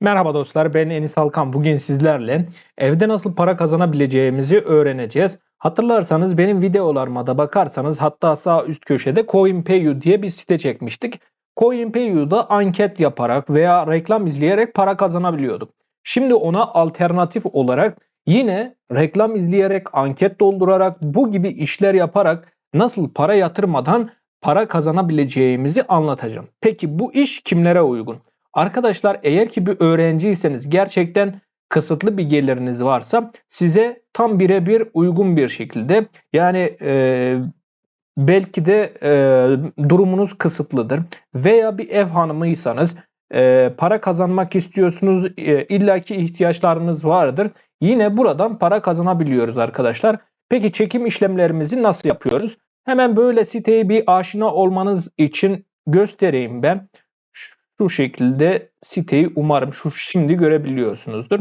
Merhaba dostlar ben Enis Alkan. Bugün sizlerle evde nasıl para kazanabileceğimizi öğreneceğiz. Hatırlarsanız benim videolarıma da bakarsanız hatta sağ üst köşede CoinPayu diye bir site çekmiştik. CoinPayu'da anket yaparak veya reklam izleyerek para kazanabiliyorduk. Şimdi ona alternatif olarak yine reklam izleyerek, anket doldurarak, bu gibi işler yaparak nasıl para yatırmadan para kazanabileceğimizi anlatacağım. Peki bu iş kimlere uygun? Arkadaşlar eğer ki bir öğrenciyseniz gerçekten kısıtlı bir geliriniz varsa size tam birebir uygun bir şekilde yani e, belki de e, durumunuz kısıtlıdır veya bir ev hanımıysanız e, para kazanmak istiyorsunuz e, illaki ihtiyaçlarınız vardır. Yine buradan para kazanabiliyoruz arkadaşlar. Peki çekim işlemlerimizi nasıl yapıyoruz? Hemen böyle siteye bir aşina olmanız için göstereyim ben şu şekilde siteyi umarım şu şimdi görebiliyorsunuzdur.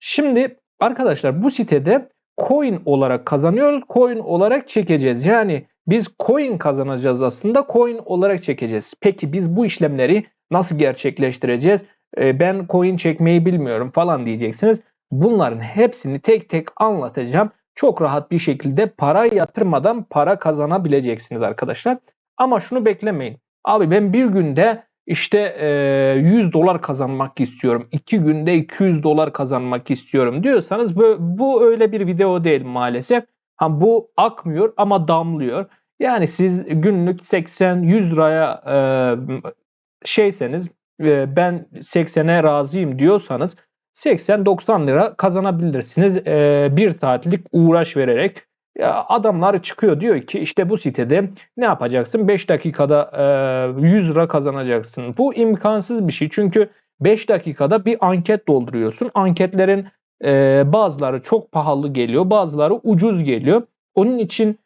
Şimdi arkadaşlar bu sitede coin olarak kazanıyoruz. Coin olarak çekeceğiz. Yani biz coin kazanacağız aslında. Coin olarak çekeceğiz. Peki biz bu işlemleri nasıl gerçekleştireceğiz? Ee, ben coin çekmeyi bilmiyorum falan diyeceksiniz. Bunların hepsini tek tek anlatacağım. Çok rahat bir şekilde para yatırmadan para kazanabileceksiniz arkadaşlar. Ama şunu beklemeyin. Abi ben bir günde işte e, 100 dolar kazanmak istiyorum. 2 günde 200 dolar kazanmak istiyorum diyorsanız bu, bu öyle bir video değil maalesef. Ha, bu akmıyor ama damlıyor. Yani siz günlük 80-100 liraya şeyseniz ben 80'e razıyım diyorsanız 80-90 lira kazanabilirsiniz bir saatlik uğraş vererek. Adamlar çıkıyor diyor ki işte bu sitede ne yapacaksın? 5 dakikada e, 100 lira kazanacaksın. Bu imkansız bir şey çünkü 5 dakikada bir anket dolduruyorsun. Anketlerin bazıları çok pahalı geliyor, bazıları ucuz geliyor. Onun için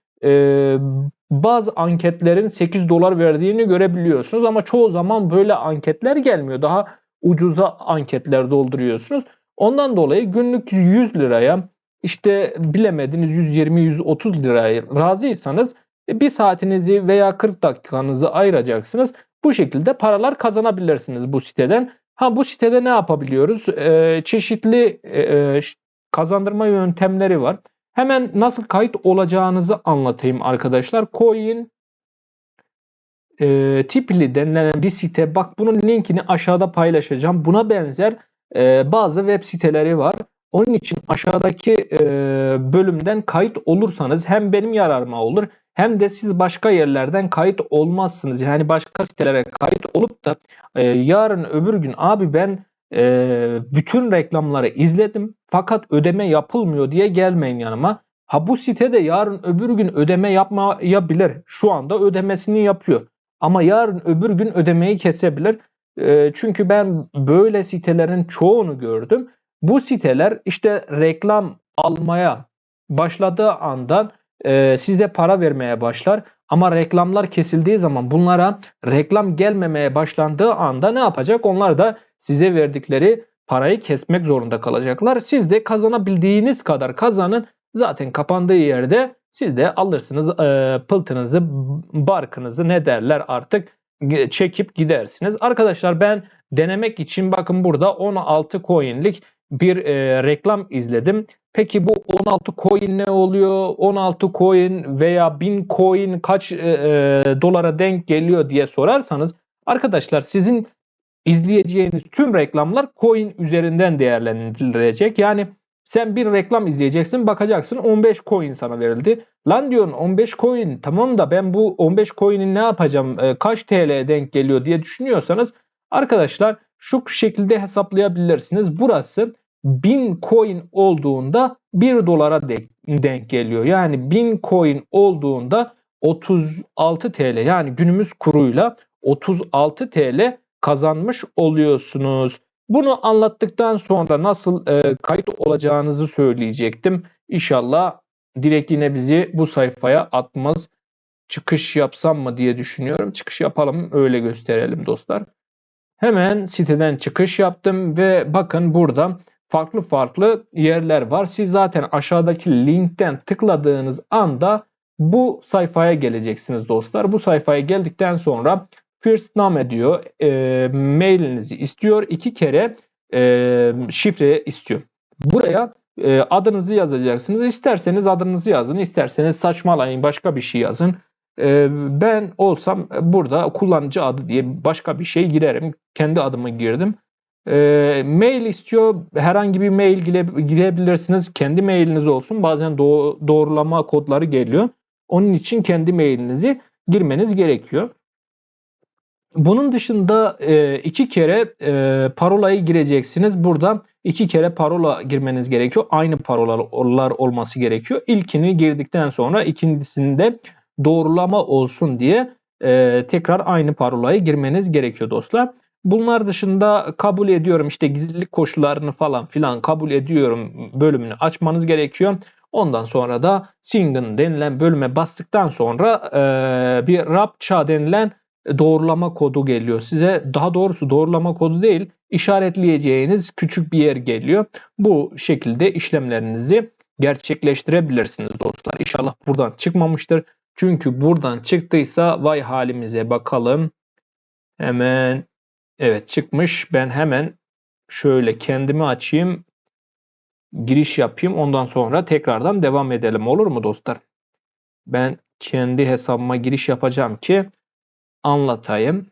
bazı anketlerin 8 dolar verdiğini görebiliyorsunuz ama çoğu zaman böyle anketler gelmiyor. Daha ucuza anketler dolduruyorsunuz. Ondan dolayı günlük 100 liraya işte bilemediniz 120-130 liraya razıysanız e, bir saatinizi veya 40 dakikanızı ayıracaksınız. Bu şekilde paralar kazanabilirsiniz bu siteden. Ha bu sitede ne yapabiliyoruz? Ee, çeşitli e, e kazandırma yöntemleri var. Hemen nasıl kayıt olacağınızı anlatayım arkadaşlar. Coin e, Tipli denilen bir site. Bak bunun linkini aşağıda paylaşacağım. Buna benzer e, bazı web siteleri var. Onun için aşağıdaki e, bölümden kayıt olursanız hem benim yararıma olur hem de siz başka yerlerden kayıt olmazsınız. Yani başka sitelere kayıt olup da e, yarın öbür gün abi ben e, bütün reklamları izledim fakat ödeme yapılmıyor diye gelmeyin yanıma. Ha bu sitede yarın öbür gün ödeme yapmayabilir. Şu anda ödemesini yapıyor. Ama yarın öbür gün ödemeyi kesebilir. E, çünkü ben böyle sitelerin çoğunu gördüm bu siteler işte reklam almaya başladığı andan e, size para vermeye başlar. Ama reklamlar kesildiği zaman bunlara reklam gelmemeye başlandığı anda ne yapacak? Onlar da size verdikleri parayı kesmek zorunda kalacaklar. Siz de kazanabildiğiniz kadar kazanın. Zaten kapandığı yerde siz de alırsınız e, pıltınızı, barkınızı ne derler artık çekip gidersiniz. Arkadaşlar ben denemek için bakın burada 16 coin'lik bir e, reklam izledim. Peki bu 16 coin ne oluyor? 16 coin veya 1000 coin kaç e, e, dolara denk geliyor diye sorarsanız arkadaşlar sizin izleyeceğiniz tüm reklamlar coin üzerinden değerlendirilecek. Yani sen bir reklam izleyeceksin bakacaksın 15 coin sana verildi. Lan diyorsun 15 coin tamam da ben bu 15 coin'i ne yapacağım e, kaç TL denk geliyor diye düşünüyorsanız arkadaşlar şu şekilde hesaplayabilirsiniz. Burası 1000 coin olduğunda 1 dolara denk geliyor. Yani 1000 coin olduğunda 36 TL yani günümüz kuruyla 36 TL kazanmış oluyorsunuz. Bunu anlattıktan sonra nasıl e, kayıt olacağınızı söyleyecektim. İnşallah direkt yine bizi bu sayfaya atmaz. Çıkış yapsam mı diye düşünüyorum. Çıkış yapalım öyle gösterelim dostlar. Hemen siteden çıkış yaptım ve bakın burada farklı farklı yerler var. Siz zaten aşağıdaki linkten tıkladığınız anda bu sayfaya geleceksiniz dostlar. Bu sayfaya geldikten sonra first name diyor. E, mailinizi istiyor. iki kere e, şifre istiyor. Buraya e, adınızı yazacaksınız. İsterseniz adınızı yazın, isterseniz saçmalayın başka bir şey yazın. E, ben olsam burada kullanıcı adı diye başka bir şey girerim. Kendi adımı girdim. E, mail istiyor. Herhangi bir mail gire, girebilirsiniz. Kendi mailiniz olsun. Bazen doğ- doğrulama kodları geliyor. Onun için kendi mailinizi girmeniz gerekiyor. Bunun dışında e, iki kere e, parolayı gireceksiniz. Burada iki kere parola girmeniz gerekiyor. Aynı parolalar olması gerekiyor. İlkini girdikten sonra ikincisinde doğrulama olsun diye e, tekrar aynı parolayı girmeniz gerekiyor dostlar. Bunlar dışında kabul ediyorum işte gizlilik koşullarını falan filan kabul ediyorum bölümünü açmanız gerekiyor. Ondan sonra da Singen denilen bölüme bastıktan sonra e, bir RAPTCHA denilen doğrulama kodu geliyor size. Daha doğrusu doğrulama kodu değil, işaretleyeceğiniz küçük bir yer geliyor. Bu şekilde işlemlerinizi gerçekleştirebilirsiniz dostlar. İnşallah buradan çıkmamıştır. Çünkü buradan çıktıysa vay halimize bakalım. Hemen evet çıkmış. Ben hemen şöyle kendimi açayım. Giriş yapayım. Ondan sonra tekrardan devam edelim. Olur mu dostlar? Ben kendi hesabıma giriş yapacağım ki anlatayım.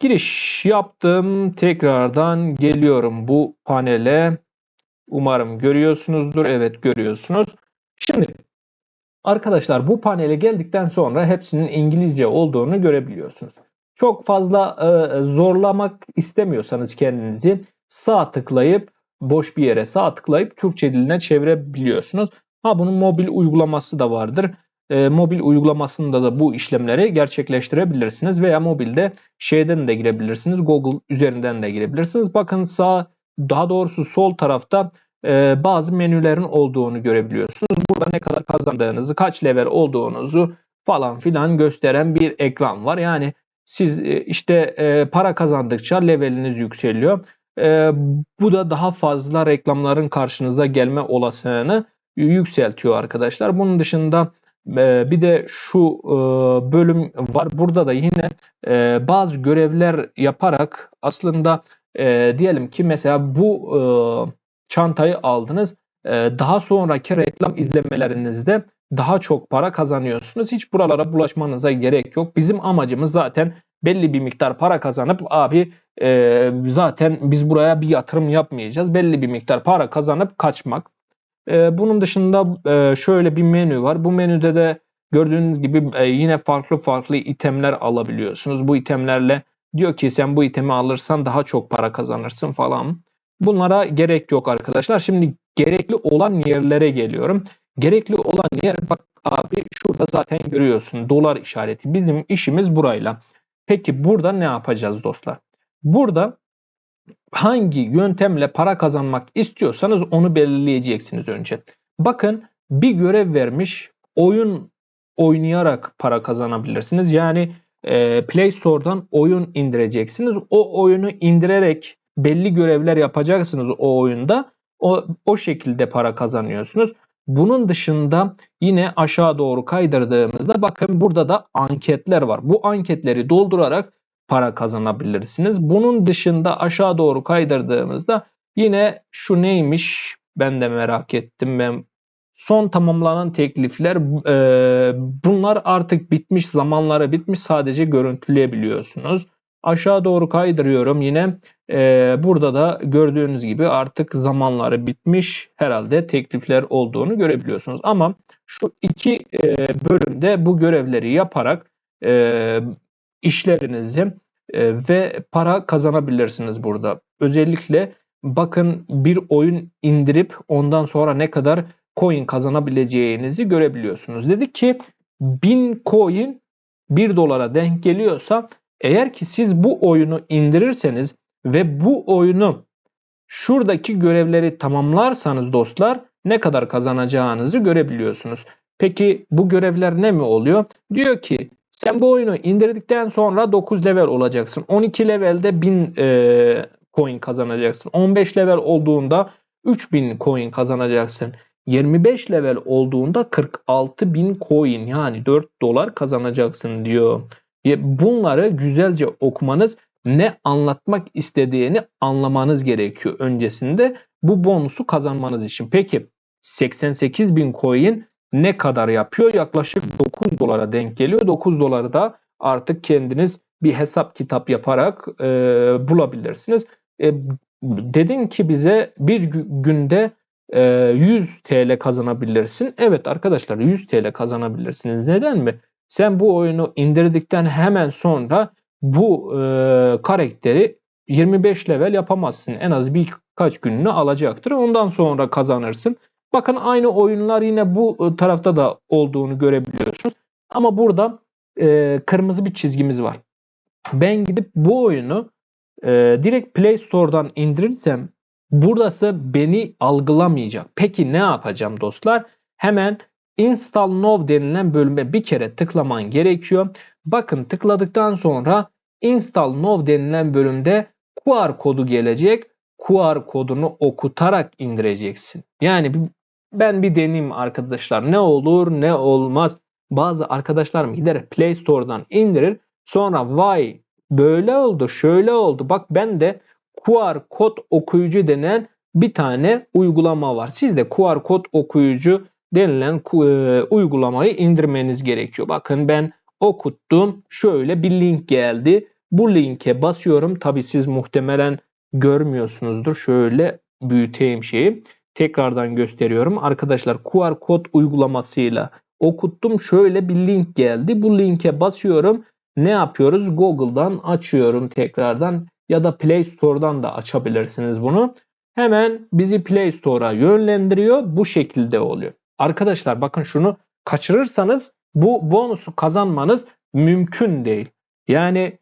Giriş yaptım. Tekrardan geliyorum bu panele. Umarım görüyorsunuzdur. Evet görüyorsunuz. Şimdi arkadaşlar bu panele geldikten sonra hepsinin İngilizce olduğunu görebiliyorsunuz. Çok fazla e, zorlamak istemiyorsanız kendinizi sağ tıklayıp boş bir yere sağ tıklayıp Türkçe diline çevirebiliyorsunuz. Ha bunun mobil uygulaması da vardır e, mobil uygulamasında da bu işlemleri gerçekleştirebilirsiniz veya mobilde şeyden de girebilirsiniz. Google üzerinden de girebilirsiniz. Bakın sağ daha doğrusu sol tarafta e, bazı menülerin olduğunu görebiliyorsunuz. Burada ne kadar kazandığınızı, kaç level olduğunuzu falan filan gösteren bir ekran var. Yani siz e, işte e, para kazandıkça leveliniz yükseliyor. E, bu da daha fazla reklamların karşınıza gelme olasılığını yükseltiyor arkadaşlar. Bunun dışında ee, bir de şu e, bölüm var. Burada da yine e, bazı görevler yaparak aslında e, diyelim ki mesela bu çantayı aldınız. Daha sonraki reklam izlemelerinizde daha çok para kazanıyorsunuz. Hiç buralara bulaşmanıza gerek yok. Bizim amacımız zaten belli bir miktar para kazanıp abi zaten biz buraya bir yatırım yapmayacağız. Belli bir miktar para kazanıp kaçmak. E, bunun dışında e, şöyle bir menü var. Bu menüde de gördüğünüz gibi e, yine farklı farklı itemler alabiliyorsunuz. Bu itemlerle diyor ki sen bu itemi alırsan daha çok para kazanırsın falan. Bunlara gerek yok arkadaşlar. Şimdi gerekli olan yerlere geliyorum. Gerekli olan yer bak abi şurada zaten görüyorsun dolar işareti. Bizim işimiz burayla. Peki burada ne yapacağız dostlar? Burada hangi yöntemle para kazanmak istiyorsanız onu belirleyeceksiniz önce. Bakın bir görev vermiş oyun oynayarak para kazanabilirsiniz. Yani e, Play Store'dan oyun indireceksiniz. O oyunu indirerek belli görevler yapacaksınız o oyunda. O, o şekilde para kazanıyorsunuz. Bunun dışında yine aşağı doğru kaydırdığımızda bakın burada da anketler var. Bu anketleri doldurarak para kazanabilirsiniz. Bunun dışında aşağı doğru kaydırdığımızda yine şu neymiş ben de merak ettim. Ben son tamamlanan teklifler e, bunlar artık bitmiş zamanları bitmiş sadece görüntüleyebiliyorsunuz. Aşağı doğru kaydırıyorum yine e, burada da gördüğünüz gibi artık zamanları bitmiş herhalde teklifler olduğunu görebiliyorsunuz. Ama şu iki e, bölümde bu görevleri yaparak e, işlerinizi e, ve para kazanabilirsiniz burada. Özellikle bakın bir oyun indirip ondan sonra ne kadar coin kazanabileceğinizi görebiliyorsunuz. Dedik ki 1000 coin 1 dolara denk geliyorsa eğer ki siz bu oyunu indirirseniz ve bu oyunu şuradaki görevleri tamamlarsanız dostlar ne kadar kazanacağınızı görebiliyorsunuz. Peki bu görevler ne mi oluyor? Diyor ki sen bu oyunu indirdikten sonra 9 level olacaksın. 12 levelde 1000 e, coin kazanacaksın. 15 level olduğunda 3000 coin kazanacaksın. 25 level olduğunda 46.000 coin yani 4 dolar kazanacaksın diyor. Bunları güzelce okumanız ne anlatmak istediğini anlamanız gerekiyor öncesinde bu bonusu kazanmanız için. Peki 88 bin coin ne kadar yapıyor? Yaklaşık 9 dolara denk geliyor. 9 doları da artık kendiniz bir hesap kitap yaparak e, bulabilirsiniz. E, dedin ki bize bir günde e, 100 TL kazanabilirsin. Evet arkadaşlar 100 TL kazanabilirsiniz. Neden mi? Sen bu oyunu indirdikten hemen sonra bu e, karakteri 25 level yapamazsın. En az birkaç gününü alacaktır. Ondan sonra kazanırsın. Bakın aynı oyunlar yine bu e, tarafta da olduğunu görebiliyorsunuz. Ama burada e, kırmızı bir çizgimiz var. Ben gidip bu oyunu e, direkt Play Store'dan indirirsem burası beni algılamayacak. Peki ne yapacağım dostlar? Hemen Install Now denilen bölüme bir kere tıklaman gerekiyor. Bakın tıkladıktan sonra Install Now denilen bölümde QR kodu gelecek. QR kodunu okutarak indireceksin. Yani ben bir deneyim arkadaşlar. Ne olur ne olmaz. Bazı arkadaşlarım gider Play Store'dan indirir. Sonra vay böyle oldu şöyle oldu. Bak ben de QR kod okuyucu denen bir tane uygulama var. Siz de QR kod okuyucu denilen e, uygulamayı indirmeniz gerekiyor. Bakın ben okuttum. Şöyle bir link geldi. Bu linke basıyorum. Tabi siz muhtemelen görmüyorsunuzdur. Şöyle büyüteyim şeyi. Tekrardan gösteriyorum. Arkadaşlar QR kod uygulamasıyla okuttum. Şöyle bir link geldi. Bu linke basıyorum. Ne yapıyoruz? Google'dan açıyorum tekrardan ya da Play Store'dan da açabilirsiniz bunu. Hemen bizi Play Store'a yönlendiriyor. Bu şekilde oluyor. Arkadaşlar bakın şunu kaçırırsanız bu bonusu kazanmanız mümkün değil. Yani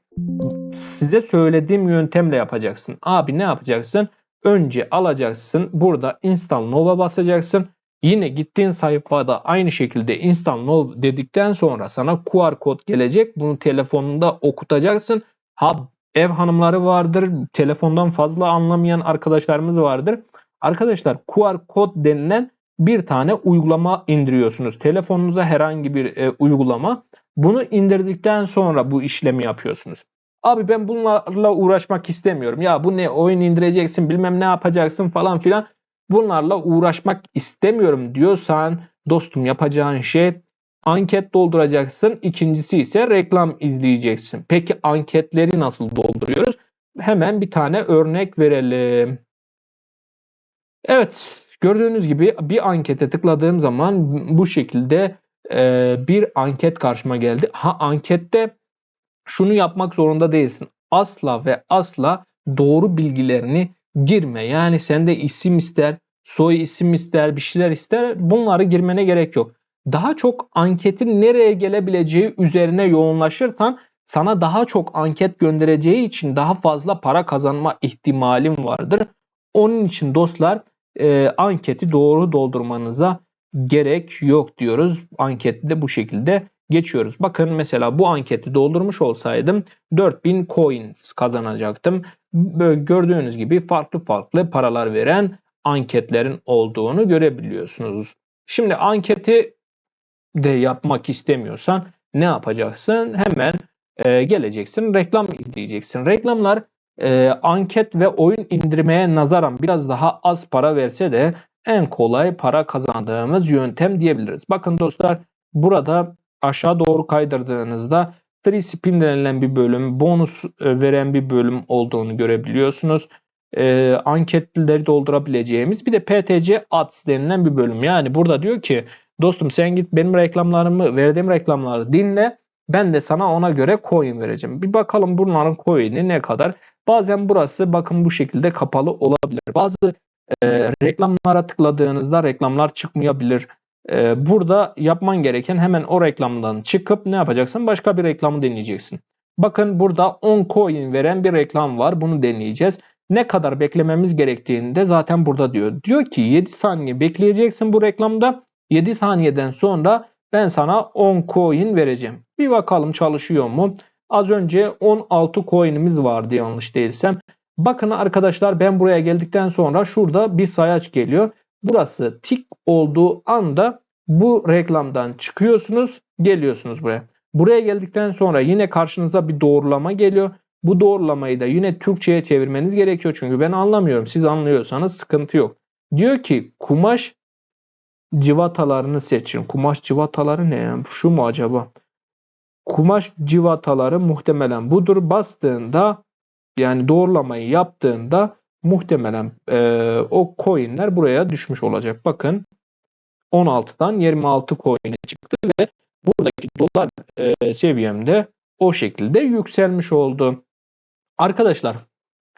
size söylediğim yöntemle yapacaksın. Abi ne yapacaksın? Önce alacaksın. Burada Install Now'a basacaksın. Yine gittiğin sayfada aynı şekilde Install Now dedikten sonra sana QR kod gelecek. Bunu telefonunda okutacaksın. Ha ev hanımları vardır. Telefondan fazla anlamayan arkadaşlarımız vardır. Arkadaşlar QR kod denilen bir tane uygulama indiriyorsunuz. Telefonunuza herhangi bir e, uygulama. Bunu indirdikten sonra bu işlemi yapıyorsunuz. Abi ben bunlarla uğraşmak istemiyorum. Ya bu ne oyun indireceksin bilmem ne yapacaksın falan filan. Bunlarla uğraşmak istemiyorum diyorsan dostum yapacağın şey anket dolduracaksın. İkincisi ise reklam izleyeceksin. Peki anketleri nasıl dolduruyoruz? Hemen bir tane örnek verelim. Evet gördüğünüz gibi bir ankete tıkladığım zaman bu şekilde e, bir anket karşıma geldi. Ha ankette şunu yapmak zorunda değilsin. Asla ve asla doğru bilgilerini girme. Yani sende isim ister, soy isim ister, bir şeyler ister. Bunları girmene gerek yok. Daha çok anketin nereye gelebileceği üzerine yoğunlaşırsan sana daha çok anket göndereceği için daha fazla para kazanma ihtimalin vardır. Onun için dostlar e, anketi doğru doldurmanıza gerek yok diyoruz. Anketi de bu şekilde geçiyoruz. Bakın mesela bu anketi doldurmuş olsaydım 4000 coins kazanacaktım. Böyle gördüğünüz gibi farklı farklı paralar veren anketlerin olduğunu görebiliyorsunuz. Şimdi anketi de yapmak istemiyorsan ne yapacaksın? Hemen e, geleceksin reklam izleyeceksin. Reklamlar e, anket ve oyun indirmeye nazaran biraz daha az para verse de en kolay para kazandığımız yöntem diyebiliriz. Bakın dostlar burada aşağı doğru kaydırdığınızda free spin denilen bir bölüm, bonus e, veren bir bölüm olduğunu görebiliyorsunuz. E, anketleri doldurabileceğimiz bir de PTC Ads denilen bir bölüm. Yani burada diyor ki dostum sen git benim reklamlarımı, verdiğim reklamları dinle. Ben de sana ona göre coin vereceğim. Bir bakalım bunların coin'i ne kadar. Bazen burası bakın bu şekilde kapalı olabilir. Bazı e, reklamlara tıkladığınızda reklamlar çıkmayabilir. E, burada yapman gereken hemen o reklamdan çıkıp ne yapacaksın? Başka bir reklamı deneyeceksin. Bakın burada 10 coin veren bir reklam var. Bunu deneyeceğiz. Ne kadar beklememiz gerektiğini de zaten burada diyor. Diyor ki 7 saniye bekleyeceksin bu reklamda. 7 saniyeden sonra ben sana 10 coin vereceğim. Bir bakalım çalışıyor mu? Az önce 16 coin'imiz vardı yanlış değilsem. Bakın arkadaşlar ben buraya geldikten sonra şurada bir sayaç geliyor. Burası tik olduğu anda bu reklamdan çıkıyorsunuz, geliyorsunuz buraya. Buraya geldikten sonra yine karşınıza bir doğrulama geliyor. Bu doğrulamayı da yine Türkçe'ye çevirmeniz gerekiyor. Çünkü ben anlamıyorum. Siz anlıyorsanız sıkıntı yok. Diyor ki kumaş civatalarını seçin. Kumaş civataları ne? Şu mu acaba? Kumaş civataları muhtemelen budur. Bastığında yani doğrulamayı yaptığında muhtemelen e, o coinler buraya düşmüş olacak. Bakın 16'dan 26 coin'e çıktı ve buradaki dolar e, seviyemde o şekilde yükselmiş oldu. Arkadaşlar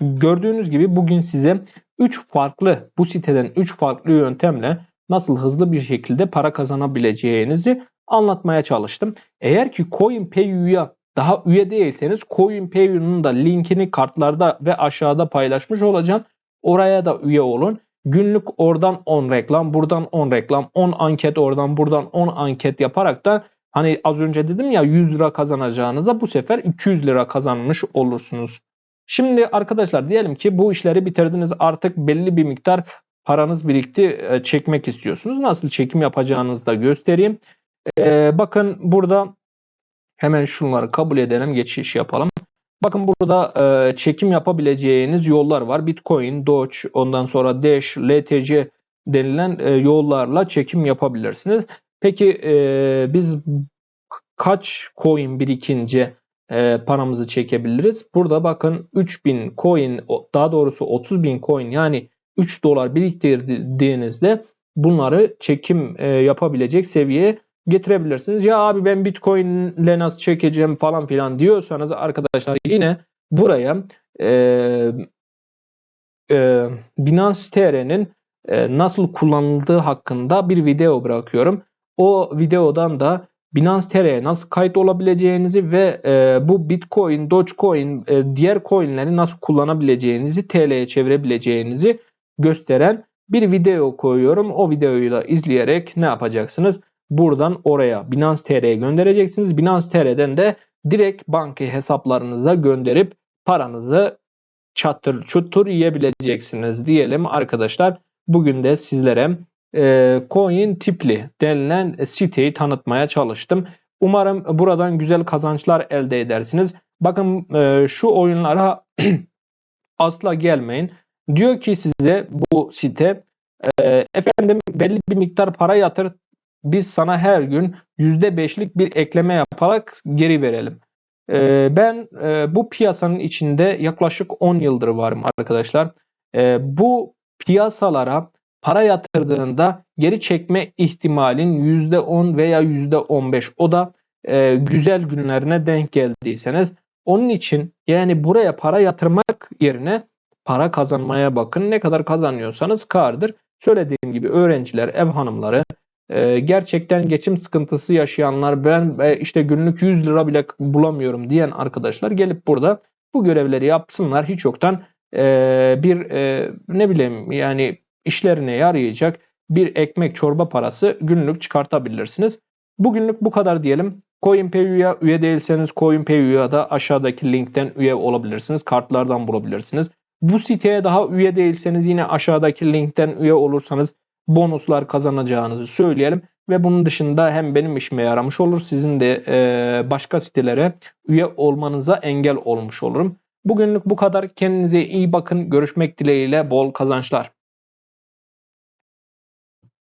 gördüğünüz gibi bugün size 3 farklı bu siteden 3 farklı yöntemle nasıl hızlı bir şekilde para kazanabileceğinizi anlatmaya çalıştım. Eğer ki CoinPayU'ya daha üye değilseniz CoinPayU'nun da linkini kartlarda ve aşağıda paylaşmış olacağım. Oraya da üye olun. Günlük oradan 10 reklam, buradan 10 reklam, 10 anket oradan, buradan 10 anket yaparak da hani az önce dedim ya 100 lira kazanacağınıza bu sefer 200 lira kazanmış olursunuz. Şimdi arkadaşlar diyelim ki bu işleri bitirdiniz artık belli bir miktar paranız birikti e, çekmek istiyorsunuz. Nasıl çekim yapacağınızı da göstereyim. Ee, bakın burada hemen şunları kabul edelim geçiş yapalım. Bakın burada e, çekim yapabileceğiniz yollar var. Bitcoin, Doge, ondan sonra Dash, LTC denilen e, yollarla çekim yapabilirsiniz. Peki e, biz kaç coin birikince e, paramızı çekebiliriz? Burada bakın 3000 coin daha doğrusu 30.000 coin yani 3 dolar biriktirdiğinizde bunları çekim e, yapabilecek seviyeye getirebilirsiniz. Ya abi ben Bitcoin ile nasıl çekeceğim falan filan diyorsanız arkadaşlar yine buraya e, e, Binance TR'nin e, nasıl kullanıldığı hakkında bir video bırakıyorum. O videodan da Binance TR'ye nasıl kayıt olabileceğinizi ve e, bu Bitcoin, Dogecoin, e, diğer coinleri nasıl kullanabileceğinizi, TL'ye çevirebileceğinizi gösteren bir video koyuyorum. O videoyu da izleyerek ne yapacaksınız? Buradan oraya Binance TR'ye göndereceksiniz. Binance TR'den de direkt banka hesaplarınıza gönderip paranızı çatır çutur yiyebileceksiniz diyelim arkadaşlar. Bugün de sizlere e, Coin Tipli denilen siteyi tanıtmaya çalıştım. Umarım buradan güzel kazançlar elde edersiniz. Bakın e, şu oyunlara asla gelmeyin. Diyor ki size bu site e, efendim belli bir miktar para yatır biz sana her gün %5'lik bir ekleme yaparak geri verelim. E, ben e, bu piyasanın içinde yaklaşık 10 yıldır varım arkadaşlar. E, bu piyasalara para yatırdığında geri çekme ihtimalin %10 veya %15 o da e, güzel günlerine denk geldiyseniz onun için yani buraya para yatırmak yerine para kazanmaya bakın. Ne kadar kazanıyorsanız kardır. Söylediğim gibi öğrenciler, ev hanımları, e, gerçekten geçim sıkıntısı yaşayanlar, ben e, işte günlük 100 lira bile bulamıyorum diyen arkadaşlar gelip burada bu görevleri yapsınlar. Hiç yoktan e, bir ne bileyim yani işlerine yarayacak bir ekmek çorba parası günlük çıkartabilirsiniz. Bugünlük bu kadar diyelim. CoinPayU'ya üye değilseniz CoinPayU'ya da aşağıdaki linkten üye olabilirsiniz. Kartlardan bulabilirsiniz. Bu siteye daha üye değilseniz yine aşağıdaki linkten üye olursanız bonuslar kazanacağınızı söyleyelim. Ve bunun dışında hem benim işime yaramış olur sizin de e, başka sitelere üye olmanıza engel olmuş olurum. Bugünlük bu kadar. Kendinize iyi bakın. Görüşmek dileğiyle bol kazançlar.